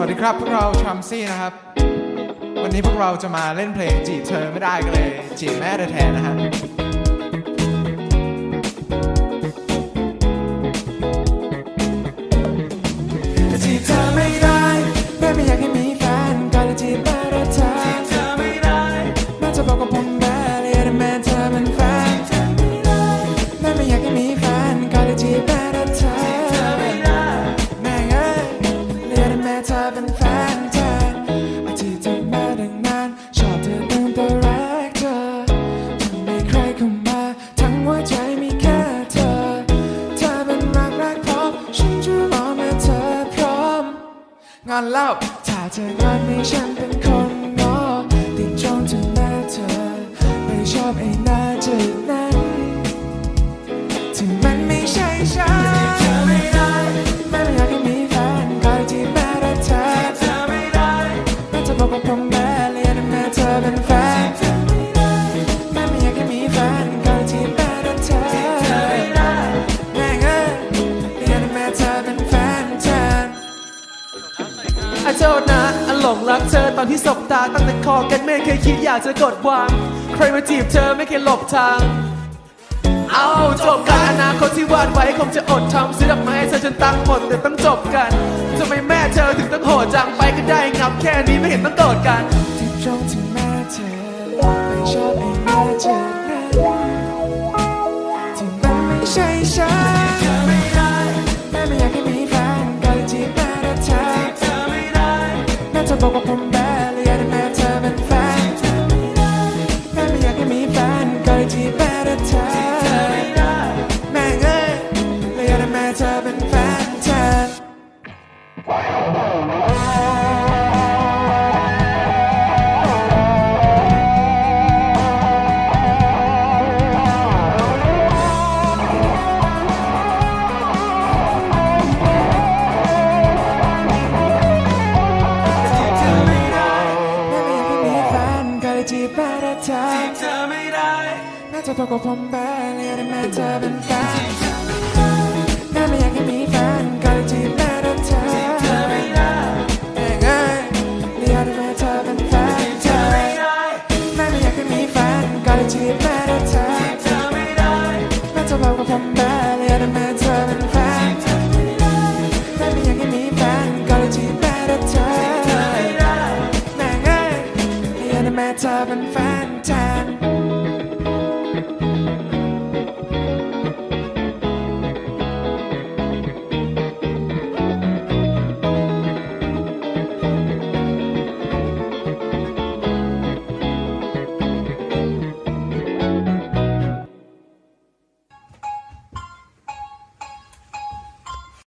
วัสดีครับ พวกเราทรัมซี่นะครับ วันนี้พวกเราจะมาเล่นเพลงจีบเธอไม่ได้กันเลย จีบแม่แท้ๆนะฮะ งานเล่าถ้าเธองานไม่ฉันเป็นคน อาโทษนะอันหลงรักเธอตอนที่สบตาตั้งแต่คอกันไม่เคยคิดอยากจะกดวาง ใครมาจีบเธอไม่เคยหลบทาง เอาจบกันอนาคตที่วาดไว้คงจะอดทำซื้อดอกไม้ให้เธอจนตังหมดแต่ต้องจบกันทำไมแม่เธอถึงต้องโหดจังไปก็ได้งับแค่นี้ไม่เห็นต้องโกรธกันที่ตรงที่แม่เธอไม่ชอบไอ้แม่เธอนั้นที่มันไม่ใช่ฉัน แม่จ จะพบกับผมบ้างอยาแม่เธอเป็นแฟนแม่ไม่อยากให้มีแฟนก็เลยจีบแม่รักเธอแม่ง่ายอยากได้แม่เธอเป็นแฟนแม่ไม่อยากให้มีแฟนก็เลยจีบแม่รักเธอแม่จะพบกับผมบ้างอยากได้แม่เธอเป็แม่ไม่อยากให้มีแฟนก็เลยจีบแม่รักเธอแม่ง่ายอยากได้แม่เธอเป็นแฟน